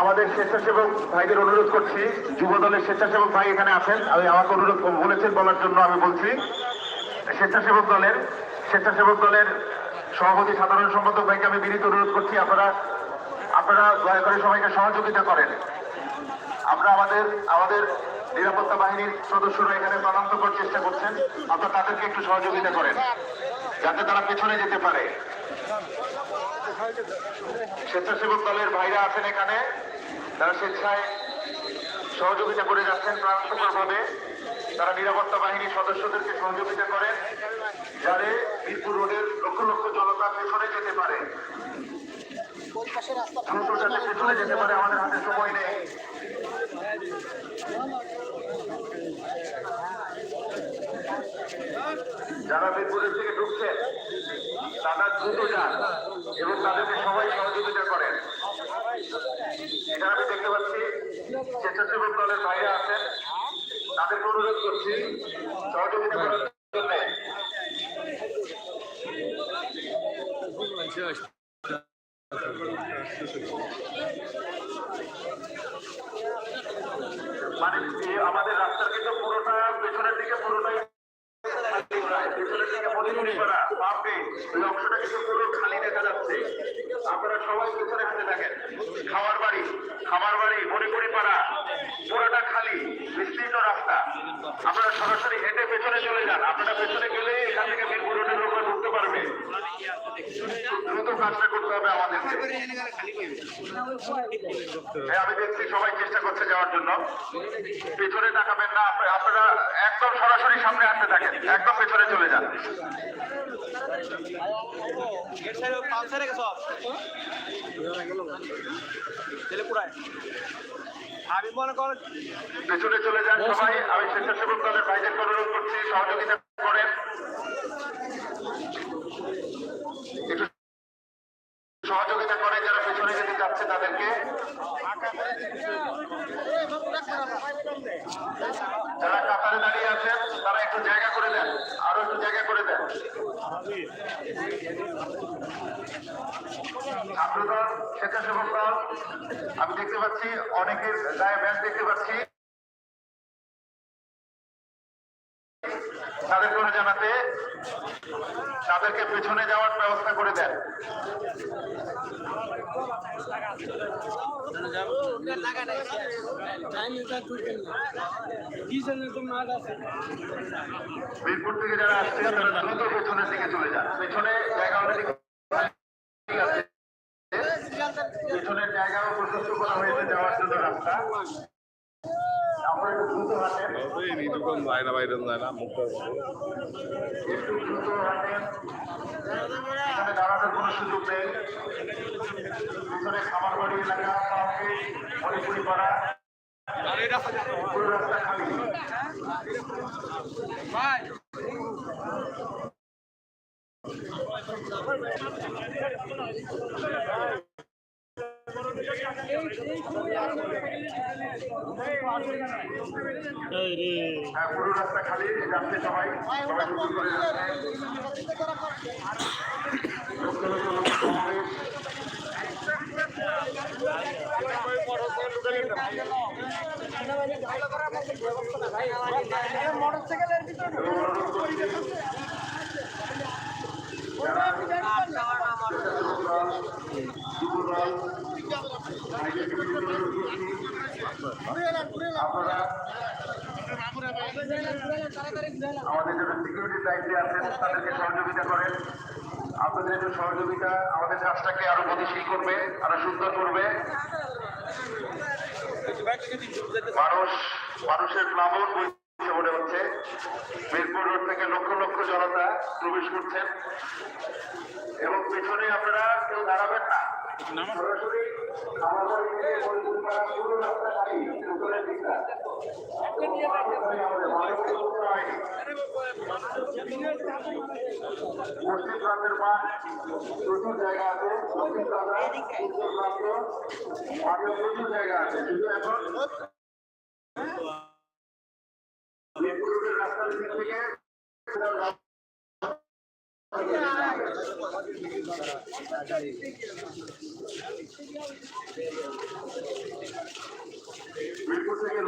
আমাদের স্বেচ্ছাসেবক ভাইদের অনুরোধ করছি, যুব দলের স্বেচ্ছাসেবক ভাই এখানে আছেন। আমি আমাকে অনুরোধ বলেছেন, বলার জন্য আমি বলছি। স্বেচ্ছাসেবক দলের স্বেচ্ছাসেবক দলের সভাপতি, সাধারণ সম্পাদক ভাইকে আমি বিনীত অনুরোধ করছি, আপনারা আপনারা দয়া করে সবাইকে সহযোগিতা করেন। আমরা আমাদের আমাদের নিরাপত্তা বাহিনীর সদস্যরা এখানে তদন্ত করার চেষ্টা করছেন। আপনারা তাদেরকে একটু সহযোগিতা করেন, যাতে তারা পেছনে যেতে পারে। স্বেচ্ছাসেবক দলের ভাইরা আছেন এখানে। তারা স্বেচ্ছায় সহযোগিতা করে যাচ্ছেন প্রাণান্তকরভাবে তারা নিরাপত্তা বাহিনীর সদস্যদেরকে সহযোগিতা করেন, যাতে মিরপুর রোডের লক্ষ লক্ষ জনতা পেছনে যেতে পারে। পেছনে যেতে পারে, আমাদের হাতে সময় নেই। যারা মিরপুরের থেকে ঢুকছেন, তারা দ্রুত যান। এবং তাদেরকে সবাই সহযোগিতা করেন। এখানে আমি দেখতে পাচ্ছি স্বেচ্ছাসেবক দলের বাইরে আছেন। তাদেরকে অনুরোধ করছি সহযোগিতা করার জন্য। মানে আমাদের রাস্তার কিন্তু পুরোটা পেছনের দিকে পুরোটাই পেছনের দিকে মনিটরি করা বাপে ওই অংশটা কিন্তু পুরো খালি দেখা যাচ্ছে আপনারা সবাই পেছনে হাতে থাকেন খাওয়ার বাড়ি খাবার বাড়ি মণিপুরি পাড়া পুরোটা খালি বিস্তৃত রাস্তা। আপনারা সরাসরি হেঁটে পেছনে চলে যান আপনারা পেছনে গেলে এখান থেকে মিরপুর রোডের লোকরা ঢুকতে পারবে করতে হবে আমাদেরকে হ্যাঁ আমি দেখছি সবাই চেষ্টা করছে যাওয়ার জন্য। পেছনে তাকাবেন না আপনারা একদম সরাসরি সামনে আসতে থাকেন। একদম চলে যান। আমি মনে করেন পেছনে চলে যান সবাই। আমি স্বেচ্ছাসেবক দলের ভাইদেরকে অনুরোধ করছি, সহযোগিতা করেন একটু সহযোগিতা করে যারা পেছনে যেতে যাচ্ছে তাদেরকে যারা কাতারে দাঁড়িয়ে আছেন, তারা একটু জায়গা করে দেন, আরও একটু জায়গা করে দেন। ছাত্রদল স্বেচ্ছাসেবক দল, আমি দেখতে পাচ্ছি, অনেকের গায়ে ব্যাগ দেখতে পাচ্ছি। তাদের করে জানাতে তাদেরকে পেছনে যাওয়ার ব্যবস্থা করে দেন। মিরপুর থেকে যারা আসছে, তারা দ্রুত পেছনের দিকে চলে যান। পেছনে জায়গা অলরেডি পেছনের জায়গাও প্রশস্ত করা হয়েছে যাওয়ার জন্য রাস্তা। দ্রুত যায় না বাইরে যায় না এখানে দাঁড়ানোর কোনো সুযোগ নেই পিছনে এলাকা পাম্পে পাড়া পুরো রাস্তা খালি হ্যাঁ পুরো রাস্তা খালি যাচ্ছে সবাই সবাই শুরু করে যাচ্ছে লক্ষ লক্ষ লোক সমাবেশ আমাদের যারা সিকিউরিটি দায়িত্বে আছেন তাদেরকে সহযোগিতা করেন আপনাদের একটু সহযোগিতা আমাদের কাজটাকে আরও গতিশীল করবে আরও সুন্দর করবে মানুষ মানুষের প্লাবন মনে হচ্ছে মিরপুর রোড থেকে লক্ষ লক্ষ জনতা প্রবেশ করছেন এবং পেছনে আপনারা কেউ দাঁড়াবেন না। সরাসরি আমাদের এই পরিকল্পনা পুরো রাস্তা খালি উপরের দিকটা আমাদের মানব পশ্চিম প্রান্তের মাঠ প্রচুর জায়গা আছে দক্ষিণ প্রান্ত উত্তর প্রান্ত আগে প্রচুর জায়গা আছে শুধু এখন মিরপুর রোডের রাস্তার দিক থেকে মিরপুর থেকে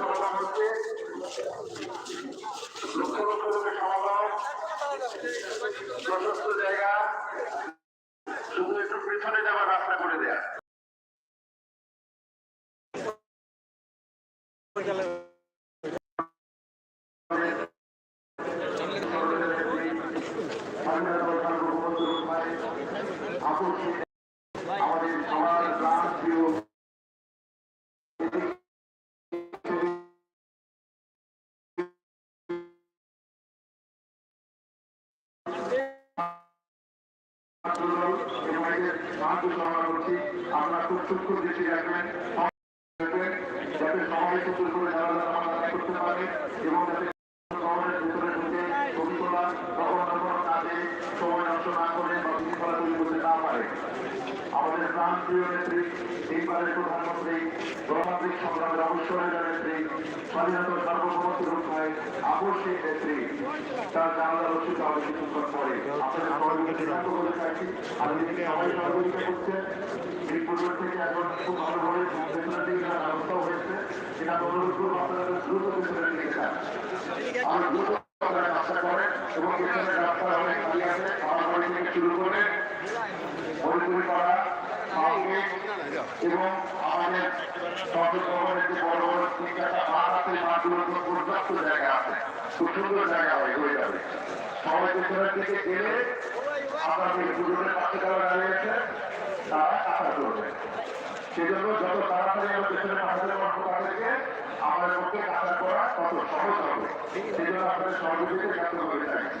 সমাগম হচ্ছে লক্ষ লক্ষ লোকের সমাগম প্রশস্ত জায়গা শুধু একটু পেছনে যাওয়ার রাস্তা করে দেয়া আমাদের সবার প্রাণ প্রিয় আপনারা খুব সূক্ষ্ম দৃষ্টি রাখবেন যাতে সমাধান করতে পারে এবং যাতে শহরের ভিতরে ঢুকে ছবি তোলা বা অন্য কোনো কাজে সময় নষ্ট না করে বা বিশৃঙ্খলা তৈরি করতে না পারে আমাদের প্রাণ প্রিয় নেত্রী এইবারের প্রধানমন্ত্রী গণতান্ত্রিক সংগ্রামের অবসরের নেত্রী স্বাধীনতার সার্বভৌমত্ব রক্ষায় আবশ্যিক নেত্রী তার জানালা রক্ষিত হবে কিছুক্ষণ পরে করে থেকে এবং শুরু করে মার্কেট এবং আমাদের জায়গা আছে সুন্দর জায়গা হয়ে যাবে সবাই পেছনের দিকে গেলে পাশে সেজন্য যত তাড়াতাড়ি আমরা পেছনে পাঠাতে পারব তাদেরকে আমাদের পক্ষে করা তত সহজ হবে সেজন্য আপনাদের সহযোগিতা ব্যক্ত করে চাইছি